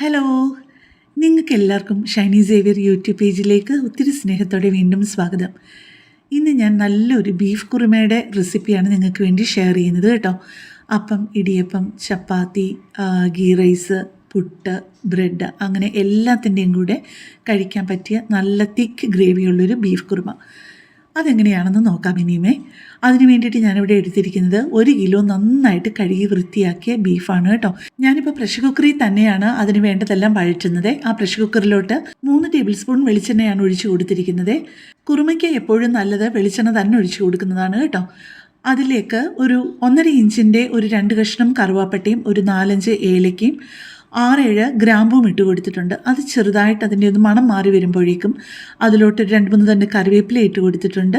Hello നിങ്ങൾക്ക് എല്ലാവർക്കും Shiny Xavier YouTube പേജിലേക്ക് ഒത്തിരി സ്നേഹത്തോടെ വീണ്ടും സ്വാഗതം. ഇന്ന് ഞാൻ നല്ലൊരു ബീഫ് കുറുമയുടെ റെസിപ്പിയാണ് നിങ്ങൾക്ക് വേണ്ടി ഷെയർ ചെയ്യുന്നത് കേട്ടോ. അപ്പം ഇടിയപ്പം ചപ്പാത്തി ഗീ റൈസ് പുട്ട് ബ്രെഡ് അങ്ങനെ എല്ലാത്തിന്റെയും കൂടെ കഴിക്കാൻ പറ്റിയ നല്ല തിക്ക് ഗ്രേവിയുള്ളൊരു ബീഫ് കുറുമ. അതെങ്ങനെയാണെന്ന് നോക്കാം ഇനിയുമേ. അതിന് വേണ്ടിയിട്ട് ഞാനിവിടെ എടുത്തിരിക്കുന്നത് ഒരു കിലോ നന്നായിട്ട് കഴുകി വൃത്തിയാക്കിയ ബീഫാണ് കേട്ടോ. ഞാനിപ്പോൾ പ്രഷർ കുക്കറിൽ തന്നെയാണ് അതിന് വേണ്ടതെല്ലാം വഴറ്റുന്നത്. ആ പ്രഷർ കുക്കറിലോട്ട് മൂന്ന് ടേബിൾ സ്പൂൺ വെളിച്ചെണ്ണയാണ് ഒഴിച്ചു കൊടുത്തിരിക്കുന്നത്. കുറുമയ്ക്ക് എപ്പോഴും നല്ലത് വെളിച്ചെണ്ണ തന്നെ ഒഴിച്ചു കൊടുക്കുന്നതാണ് കേട്ടോ. അതിലേക്ക് ഒരു ഒന്നര ഇഞ്ചിന്റെ ഒരു രണ്ട് കഷ്ണം കറുവാപ്പട്ടയും ഒരു നാലഞ്ച് ഏലക്കയും ആറേഴ് ഗ്രാമ്പും ഇട്ട് കൊടുത്തിട്ടുണ്ട്. അത് ചെറുതായിട്ട് അതിന്റെ ഒന്ന് മണം മാറി വരുമ്പോഴേക്കും അതിലോട്ട് രണ്ട് മൂന്ന് തന്നെ കറിവേപ്പില ഇട്ട് കൊടുത്തിട്ടുണ്ട്.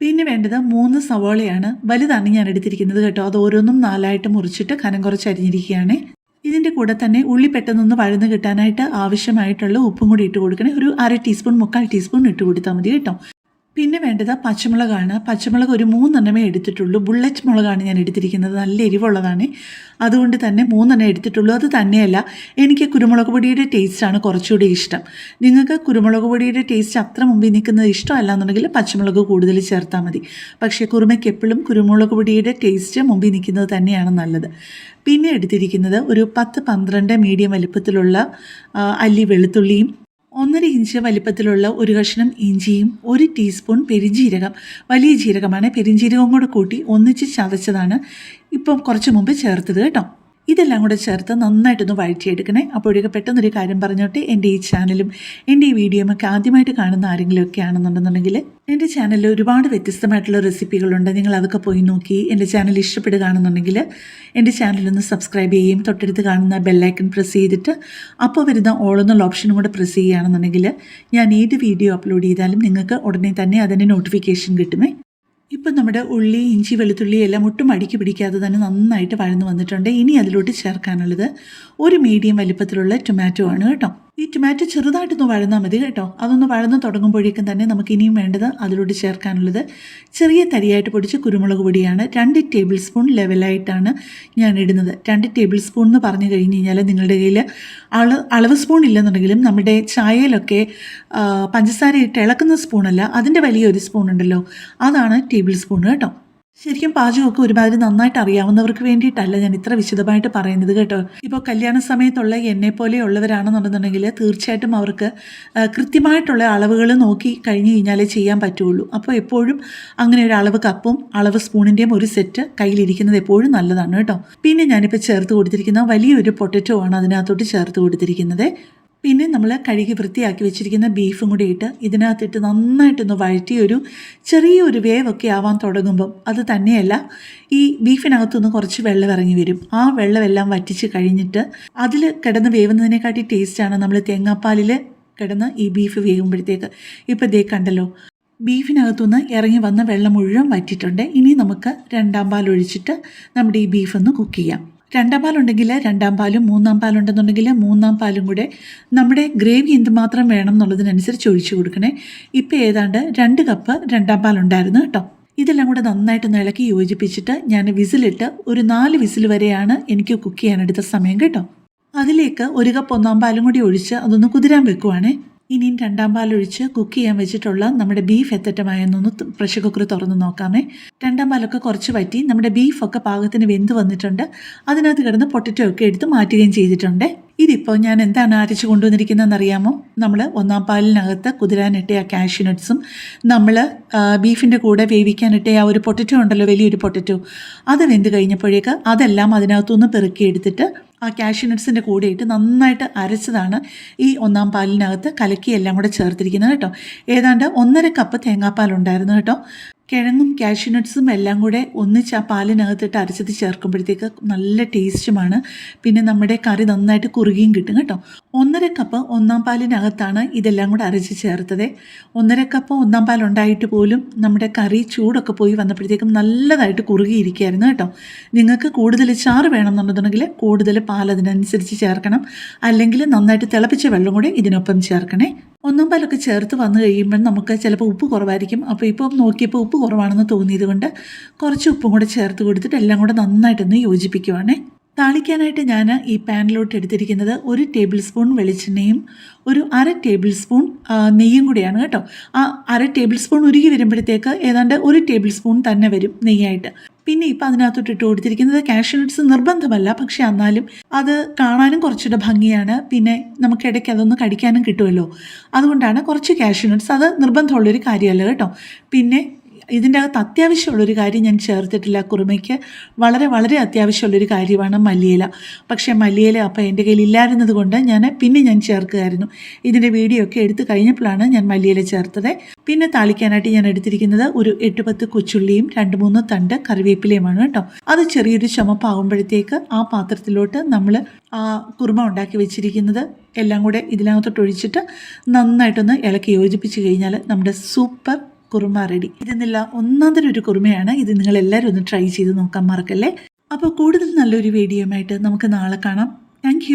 പിന്നെ വേണ്ടത് മൂന്ന് സവാളയാണ്. വലുതാണ് ഞാൻ എടുത്തിരിക്കുന്നത് കേട്ടോ. അത് ഓരോന്നും നാലായിട്ട് മുറിച്ചിട്ട് കനം കുറച്ച് അരിഞ്ഞിരിക്കുകയാണ്. ഇതിന്റെ കൂടെ തന്നെ ഉള്ളി പെട്ടെന്നൊന്ന് വഴന്ന് കിട്ടാനായിട്ട് ആവശ്യമായിട്ടുള്ള ഉപ്പും കൂടി ഇട്ട് കൊടുക്കണേ. ഒരു അര ടീസ്പൂൺ മുക്കാൽ ടീസ്പൂൺ ഇട്ട് കൊടുത്താൽ മതി കേട്ടോ. പിന്നെ വേണ്ടത് പച്ചമുളകാണ്. പച്ചമുളക് ഒരു മൂന്നെണ്ണമേ എടുത്തിട്ടുള്ളൂ. ബുള്ളറ്റ് മുളകാണ് ഞാൻ എടുത്തിരിക്കുന്നത്. നല്ല എരിവുള്ളതാണ്. അതുകൊണ്ട് തന്നെ മൂന്നെണ്ണം എടുത്തിട്ടുള്ളൂ. അത് തന്നെയല്ല എനിക്ക് കുരുമുളക് പൊടിയുടെ ടേസ്റ്റാണ് കുറച്ചുകൂടി ഇഷ്ടം. നിങ്ങൾക്ക് കുരുമുളക് പൊടിയുടെ ടേസ്റ്റ് അത്ര മുമ്പിൽ നിൽക്കുന്നത് ഇഷ്ടമല്ല എന്നുണ്ടെങ്കിൽ പച്ചമുളക് കൂടുതൽ ചേർത്താൽ മതി. പക്ഷേ കുറുമയ്ക്ക് എപ്പോഴും കുരുമുളക് പൊടിയുടെ ടേസ്റ്റ് മുമ്പിൽ നിൽക്കുന്നത് തന്നെയാണ് നല്ലത്. പിന്നെ എടുത്തിരിക്കുന്നത് ഒരു പത്ത് പന്ത്രണ്ട് മീഡിയം വലുപ്പത്തിലുള്ള അല്ലി വെളുത്തുള്ളിയും ഒന്നര ഇഞ്ച് വലിപ്പത്തിലുള്ള ഒരു കഷ്ണം ഇഞ്ചിയും ഒരു ടീസ്പൂൺ പെരിഞ്ജീരകം വലിയ ജീരകമാണ്. പെരിഞ്ജീരകവും കൂടെ കൂട്ടി ഒന്നിച്ച് ചതച്ചതാണ്. ഇപ്പം കുറച്ച് മുമ്പ് ചേർത്തത് കേട്ടോ. ഇതെല്ലാം കൂടെ ചേർത്ത് നന്നായിട്ടൊന്ന് വഴറ്റിയെടുക്കണേ. അപ്പോഴൊക്കെ പെട്ടെന്നൊരു കാര്യം പറഞ്ഞോട്ടെ. എന്റെ ഈ ചാനലും എന്റെ ഈ വീഡിയോയും ഒക്കെ ആദ്യമായിട്ട് കാണുന്ന ആരെങ്കിലും ഒക്കെ ആണെന്നുണ്ടെന്നുണ്ടെങ്കിൽ എന്റെ ചാനലിൽ ഒരുപാട് വ്യത്യസ്തമായിട്ടുള്ള റെസിപ്പികളുണ്ട്. നിങ്ങൾ അതൊക്കെ പോയി നോക്കി എന്റെ ചാനൽ ഇഷ്ടപ്പെടുകയാണെന്നുണ്ടെങ്കിൽ എന്റെ ചാനലൊന്ന് സബ്സ്ക്രൈബ് ചെയ്യുകയും തൊട്ടടുത്ത് കാണുന്ന ബെല്ലൈക്കൺ പ്രസ് ചെയ്തിട്ട് അപ്പോൾ വരുന്ന ഓൾ എന്നുള്ള ഓപ്ഷനും കൂടെ പ്രസ് ചെയ്യുകയാണെന്നുണ്ടെങ്കിൽ ഞാൻ ഏത് വീഡിയോ അപ്ലോഡ് ചെയ്താലും നിങ്ങൾക്ക് ഉടനെ തന്നെ അതിന്റെ നോട്ടിഫിക്കേഷൻ കിട്ടുമേ. ഇപ്പം നമ്മുടെ ഉള്ളി ഇഞ്ചി വെളുത്തുള്ളി എല്ലാം ഒട്ടും അടുക്കി പിടിക്കാതെ തന്നെ നന്നായിട്ട് വഴന്നു വന്നിട്ടുണ്ട്. ഇനി അതിലോട്ട് ചേർക്കാനുള്ളത് ഒരു മീഡിയം വലിപ്പത്തിലുള്ള ടൊമാറ്റോ ആണ് കേട്ടോ. ഈ ടൊമാറ്റോ ചെറുതായിട്ടൊന്ന് വഴന്നാൽ മതി കേട്ടോ. അതൊന്ന് വഴന്ന് തുടങ്ങുമ്പോഴേക്കും തന്നെ നമുക്ക് ഇനിയും വേണ്ടത് അതിലോട്ട് ചേർക്കാനുള്ളത് ചെറിയ തരിയായിട്ട് പൊടിച്ച കുരുമുളക് പൊടിയാണ്. രണ്ട് ടേബിൾ സ്പൂൺ ലെവലായിട്ടാണ് ഞാൻ ഇടുന്നത്. രണ്ട് ടേബിൾ സ്പൂൺ എന്ന് പറഞ്ഞു കഴിഞ്ഞ് കഴിഞ്ഞാൽ നിങ്ങളുടെ കയ്യിൽ അള അളവ് സ്പൂൺ ഇല്ലെന്നുണ്ടെങ്കിലും നമ്മുടെ ചായയിലൊക്കെ പഞ്ചസാര ഇട്ട് ഇളക്കുന്ന സ്പൂണല്ല അതിന്റെ വലിയൊരു സ്പൂൺ ഉണ്ടല്ലോ. അതാണ് ടേബിൾ സ്പൂൺ കേട്ടോ. ശരിക്കും പാചകമൊക്കെ ഒരുമാതിരി നന്നായിട്ട് അറിയാവുന്നവർക്ക് വേണ്ടിയിട്ടല്ല ഞാൻ ഇത്ര വിശദമായിട്ട് പറയുന്നത് കേട്ടോ. ഇപ്പോൾ കല്യാണ സമയത്തുള്ള എന്നെ പോലെ ഉള്ളവരാണെന്നുണ്ടെന്നുണ്ടെങ്കിൽ തീർച്ചയായിട്ടും അവർക്ക് കൃത്യമായിട്ടുള്ള അളവുകൾ നോക്കി കഴിഞ്ഞ് കഴിഞ്ഞാലേ ചെയ്യാൻ പറ്റുള്ളൂ. അപ്പോൾ എപ്പോഴും അങ്ങനെ ഒരു അളവ് കപ്പും അളവ് സ്പൂണിന്റെയും ഒരു സെറ്റ് കയ്യിലിരിക്കുന്നത് എപ്പോഴും നല്ലതാണ് കേട്ടോ. പിന്നെ ഞാനിപ്പോൾ ചേർത്ത് കൊടുത്തിരിക്കുന്ന വലിയൊരു പൊട്ടറ്റോ ആണ് അതിനകത്തോട്ട് ചേർത്ത് കൊടുത്തിരിക്കുന്നത്. പിന്നെ നമ്മൾ കഴുകി വൃത്തിയാക്കി വെച്ചിരിക്കുന്ന ബീഫും കൂടി ഇട്ട് ഇതിനകത്തിട്ട് നന്നായിട്ടൊന്ന് വഴറ്റി ഒരു ചെറിയൊരു വേവൊക്കെ ആവാൻ തുടങ്ങുമ്പം അത് തന്നെയല്ല ഈ ബീഫിനകത്തുനിന്ന് കുറച്ച് വെള്ളം ഇറങ്ങി വരും. ആ വെള്ളമെല്ലാം വറ്റിച്ച് കഴിഞ്ഞിട്ട് അതിൽ കിടന്ന് വേവുന്നതിനെക്കാട്ടി ടേസ്റ്റാണ് നമ്മൾ തേങ്ങാപ്പാലിൽ കിടന്ന് ഈ ബീഫ് വേകുമ്പോഴത്തേക്ക് ഇപ്പം ദേ കണ്ടല്ലോ ബീഫിനകത്തുനിന്ന് ഇറങ്ങി വന്ന വെള്ളം മുഴുവൻ വറ്റിയിട്ടുണ്ട് ഇനി നമുക്ക് രണ്ടാം പാൽ ഒഴിച്ചിട്ട് നമ്മുടെ ഈ ബീഫ് ഒന്ന് കുക്ക് ചെയ്യാം. രണ്ടാം പാലുണ്ടെങ്കിൽ രണ്ടാം പാലും മൂന്നാം പാലുണ്ടെന്നുണ്ടെങ്കിൽ മൂന്നാം പാലും കൂടെ നമ്മുടെ ഗ്രേവി എന്തുമാത്രം വേണം എന്നുള്ളതിനനുസരിച്ച് ഒഴിച്ചു കൊടുക്കണേ. ഇപ്പം ഏതാണ്ട് രണ്ട് കപ്പ് രണ്ടാം പാലുണ്ടായിരുന്നു കേട്ടോ. ഇതെല്ലാം കൂടെ നന്നായിട്ടൊന്ന് ഇളക്കി യോജിപ്പിച്ചിട്ട് ഞാൻ വിസിലിട്ട് ഒരു നാല് വിസിൽ വരെയാണ് എനിക്ക് കുക്ക് ചെയ്യാനെടുത്ത സമയം കേട്ടോ. അതിലേക്ക് ഒരു കപ്പ് ഒന്നാം പാലും കൂടി ഒഴിച്ച് അതൊന്ന് കുതിരാൻ വെക്കുവാണേ. ഇനിയും രണ്ടാം പാലൊഴിച്ച് കുക്ക് ചെയ്യാൻ വെച്ചിട്ടുള്ള നമ്മുടെ ബീഫ് എത്തറ്റമായെന്നൊന്ന് ത- പ്രഷർ കുക്കർ തുറന്ന് നോക്കാമേ. രണ്ടാം പാലൊക്കെ കുറച്ച് വറ്റി നമ്മുടെ ബീഫൊക്കെ പാകത്തിന് വെന്ത് വന്നിട്ടുണ്ട്. അതിനകത്ത് കിടന്ന് പൊട്ടറ്റോ ഒക്കെ എടുത്ത് മാറ്റുകയും ചെയ്തിട്ടുണ്ട്. ഇതിപ്പോൾ ഞാൻ എന്താണ് അരച്ച് കൊണ്ടുവന്നിരിക്കുന്നതെന്ന് അറിയാമോ? നമ്മൾ ഒന്നാം പാലിനകത്ത് കുതിരാനിട്ട ആ കാഷ്യൂനട്ട്സും നമ്മൾ ബീഫിന്റെ കൂടെ വേവിക്കാനിട്ട ആ ഒരു പൊട്ടറ്റോ ഉണ്ടല്ലോ വലിയൊരു പൊട്ടറ്റോ അത് വെന്ത് കഴിഞ്ഞപ്പോഴേക്ക് അതെല്ലാം അതിനകത്തുനിന്ന് പെറുക്കിയെടുത്തിട്ട് ആ കാഷ്യൂ നട്ട്സിന്റെ കൂടെ ഇട്ട് നന്നായിട്ട് അരച്ചതാണ് ഈ ഒന്നാം പാലിനകത്ത് കലക്കി എല്ലാം കൂടെ ചേർത്തിരിക്കുന്നത് കേട്ടോ. ഏതാണ്ട് ഒന്നര കപ്പ് തേങ്ങാപ്പാലുണ്ടായിരുന്നു കേട്ടോ. കിഴങ്ങും കാഷ്യൂനട്ട്സും എല്ലാം കൂടെ ഒന്നിച്ച് ആ പാലിനകത്തിട്ട് അരച്ചത് ചേർക്കുമ്പോഴത്തേക്ക് നല്ല ടേസ്റ്റുമാണ് പിന്നെ നമ്മുടെ കറി നന്നായിട്ട് കുറുകിയും കിട്ടും കേട്ടോ. ഒന്നര കപ്പ് ഒന്നാം പാലിനകത്താണ് ഇതെല്ലാം കൂടെ അരച്ച് ചേർത്തത്. ഒന്നര കപ്പ് ഒന്നാം പാൽ ഉണ്ടായിട്ട് പോലും നമ്മുടെ കറി ചൂടൊക്കെ പോയി വന്നപ്പോഴത്തേക്കും നല്ലതായിട്ട് കുറുകിയിരിക്കുകയായിരുന്നു കേട്ടോ. നിങ്ങൾക്ക് കൂടുതൽ ചാറ് വേണമെന്നുണ്ടെന്നുണ്ടെങ്കിൽ കൂടുതൽ പാൽ അതിനനുസരിച്ച് ചേർക്കണം. അല്ലെങ്കിൽ നന്നായിട്ട് തിളപ്പിച്ച വെള്ളം കൂടെ ഇതിനൊപ്പം ചേർക്കണേ. ഒന്നാം പലൊക്കെ ചേർത്ത് വന്നു കഴിയുമ്പോൾ നമുക്ക് ചിലപ്പോൾ ഉപ്പ് കുറവായിരിക്കും. അപ്പോൾ ഇപ്പോൾ നോക്കിയപ്പോൾ ഉപ്പ് കുറവാണെന്ന് തോന്നിയത് കൊണ്ട് കുറച്ച് ഉപ്പും കൂടെ ചേർത്ത് കൊടുത്തിട്ട് എല്ലാം കൂടെ നന്നായിട്ടൊന്ന് യോജിപ്പിക്കുവാണേ. താളിക്കാനായിട്ട് ഞാൻ ഈ പാനിലോട്ട് എടുത്തിരിക്കുന്നത് ഒരു ടേബിൾ സ്പൂൺ വെളിച്ചെണ്ണയും ഒരു അര ടേബിൾ സ്പൂൺ നെയ്യും കൂടിയാണ് കേട്ടോ. ആ അര ടേബിൾ സ്പൂൺ ഉരുകി വരുമ്പോഴത്തേക്ക് ഏതാണ്ട് ഒരു ടേബിൾ സ്പൂൺ തന്നെ വരും നെയ്യായിട്ട്. പിന്നെ ഇപ്പം അതിനകത്തോട്ട് ഇട്ട് കൊടുത്തിരിക്കുന്നത് കാഷ്യൂ നട്ട്സ് നിർബന്ധമല്ല. പക്ഷേ എന്നാലും അത് കാണാനും കുറച്ചുകൂടെ ഭംഗിയാണ്. പിന്നെ നമുക്ക് ഇടയ്ക്ക് അതൊന്ന് കടിക്കാനും കിട്ടുമല്ലോ. അതുകൊണ്ടാണ് കുറച്ച് കാഷ്യൂ നട്ട്സ് അത് നിർബന്ധമുള്ളൊരു കാര്യമല്ല കേട്ടോ. പിന്നെ ഇതിന്റെ അകത്ത് അത്യാവശ്യമുള്ളൊരു കാര്യം ഞാൻ ചേർത്തിട്ടില്ല കുറുമയ്ക്ക് വളരെ വളരെ അത്യാവശ്യമുള്ളൊരു കാര്യമാണ് മല്ലിയില. പക്ഷേ മല്ലിയില അപ്പം എന്റെ കയ്യിൽ ഇല്ലായിരുന്നത് കൊണ്ട് ഞാൻ പിന്നെ ഞാൻ ചേർക്കുകയായിരുന്നു. ഇതിന്റെ വീഡിയോ ഒക്കെ എടുത്തു കഴിഞ്ഞപ്പോഴാണ് ഞാൻ മല്ലിയില ചേർത്തത്. പിന്നെ താളിക്കാനായിട്ട് ഞാൻ എടുത്തിരിക്കുന്നത് ഒരു എട്ട് പത്ത് കൊച്ചുള്ളിയും രണ്ട് മൂന്ന് തണ്ട് കറിവേപ്പിലയുമാണ് കേട്ടോ. അത് ചെറിയൊരു ചുമപ്പാകുമ്പോഴത്തേക്ക് ആ പാത്രത്തിലോട്ട് നമ്മൾ ആ കുറുമ ഉണ്ടാക്കി വെച്ചിരിക്കുന്നത് എല്ലാം കൂടെ ഇതിനകത്തോട്ട് ഒഴിച്ചിട്ട് നന്നായിട്ടൊന്ന് ഇളക്കി യോജിപ്പിച്ച് കഴിഞ്ഞാൽ നമ്മുടെ സൂപ്പർ കുറുമ റെഡി ഇതെന്നില്ല ഒന്നാം തരം ഒരു കുറുമയാണ്. ഇത് നിങ്ങൾ എല്ലാവരും ഒന്ന് ട്രൈ ചെയ്ത് നോക്കാൻ മറക്കല്ലേ? അപ്പോൾ കൂടുതൽ നല്ലൊരു വീഡിയോ ആയിട്ട് നമുക്ക് നാളെ കാണാം. താങ്ക്